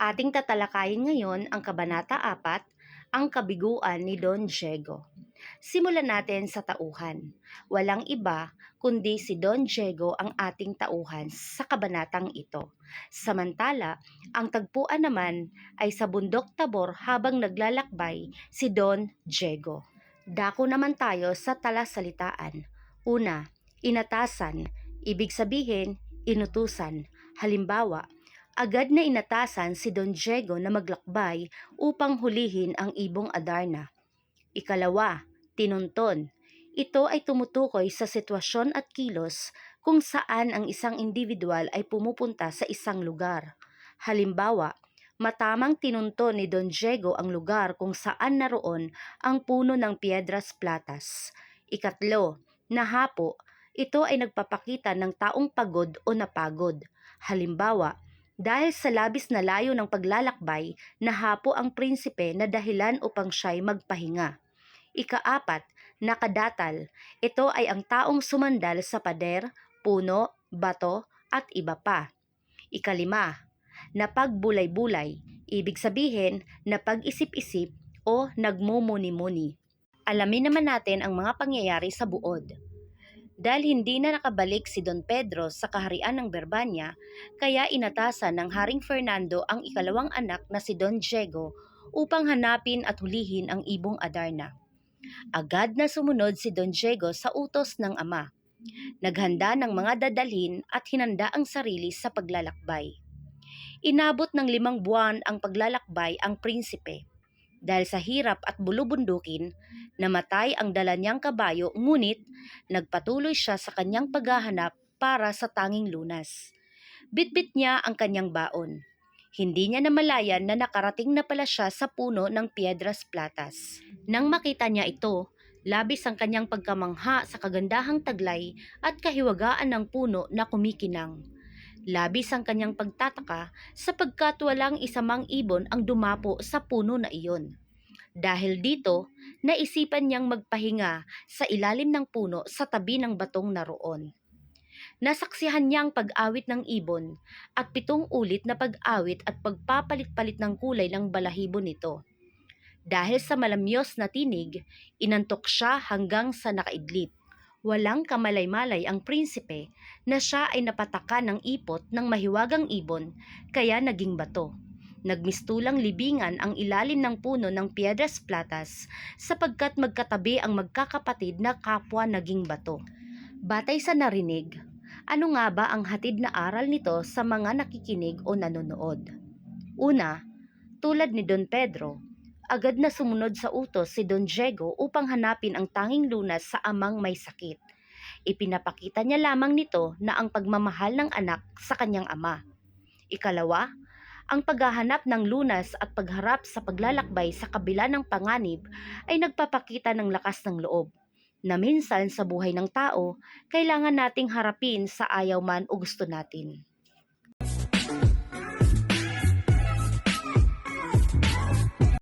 Ating tatalakayin ngayon ang Kabanata 4, ang kabiguan ni Don Diego. Simulan natin sa tauhan. Walang iba kundi si Don Diego ang ating tauhan sa kabanatang ito. Samantala, ang tagpuan naman ay sa bundok Tabor habang naglalakbay si Don Diego. Dako naman tayo sa talasalitaan. Una, inatasan, ibig sabihin, inutusan. Halimbawa, agad na inatasan si Don Diego na maglakbay upang hulihin ang ibong Adarna. Ikalawa, tinunton. Ito ay tumutukoy sa sitwasyon at kilos kung saan ang isang individual ay pumupunta sa isang lugar. Halimbawa, matamang tinunton ni Don Diego ang lugar kung saan naroon ang puno ng Piedras Platas. Ikatlo, nahapo. Ito ay nagpapakita ng taong pagod o napagod. Halimbawa, dahil sa labis na layo ng paglalakbay, nahapo ang prinsipe na dahilan upang siya'y magpahinga. Ikaapat, nakadatal. Ito ay ang taong sumandal sa pader, puno, bato, at iba pa. Ikalima, napagbulay-bulay. Ibig sabihin, napag-isip-isip o nagmumuni-muni. Alamin naman natin ang mga pangyayari sa buod. Dahil hindi na nakabalik si Don Pedro sa kaharian ng Berbanya, kaya inatasan ng Haring Fernando ang ikalawang anak na si Don Diego upang hanapin at hulihin ang ibong Adarna. Agad na sumunod si Don Diego sa utos ng ama. Naghanda ng mga dadalhin at hinanda ang sarili sa paglalakbay. Inabot ng limang buwan ang paglalakbay ang prinsipe. Dahil sa hirap at bulubundukin, namatay ang dala niyang kabayo ngunit nagpatuloy siya sa kanyang paghahanap para sa tanging lunas. Bitbit niya ang kanyang baon. Hindi niya namalayan na nakarating na pala siya sa puno ng Piedras Platas. Nang makita niya ito, labis ang kanyang pagkamangha sa kagandahang taglay at kahiwagaan ng puno na kumikinang. Labis ang kanyang pagtataka sapagkat walang isamang ibon ang dumapo sa puno na iyon. Dahil dito, naisipan niyang magpahinga sa ilalim ng puno sa tabi ng batong naroon. Nasaksihan niya ang pag-awit ng ibon at pitong ulit na pag-awit at pagpapalit-palit ng kulay ng balahibo nito. Dahil sa malamyos na tinig, inantok siya hanggang sa nakaidlip. Walang kamalay-malay ang prinsipe na siya ay napataka ng ipot ng mahiwagang ibon kaya naging bato. Nagmistulang libingan ang ilalim ng puno ng Piedras Platas sapagkat magkatabi ang magkakapatid na kapwa naging bato. Batay sa narinig, ano nga ba ang hatid na aral nito sa mga nakikinig o nanonood? Una, tulad ni Don Pedro, agad na sumunod sa utos si Don Diego upang hanapin ang tanging lunas sa amang may sakit. Ipinapakita niya lamang nito na ang pagmamahal ng anak sa kanyang ama. Ikalawa, ang paghahanap ng lunas at pagharap sa paglalakbay sa kabila ng panganib ay nagpapakita ng lakas ng loob na minsan sa buhay ng tao, kailangan nating harapin sa ayaw man o gusto natin.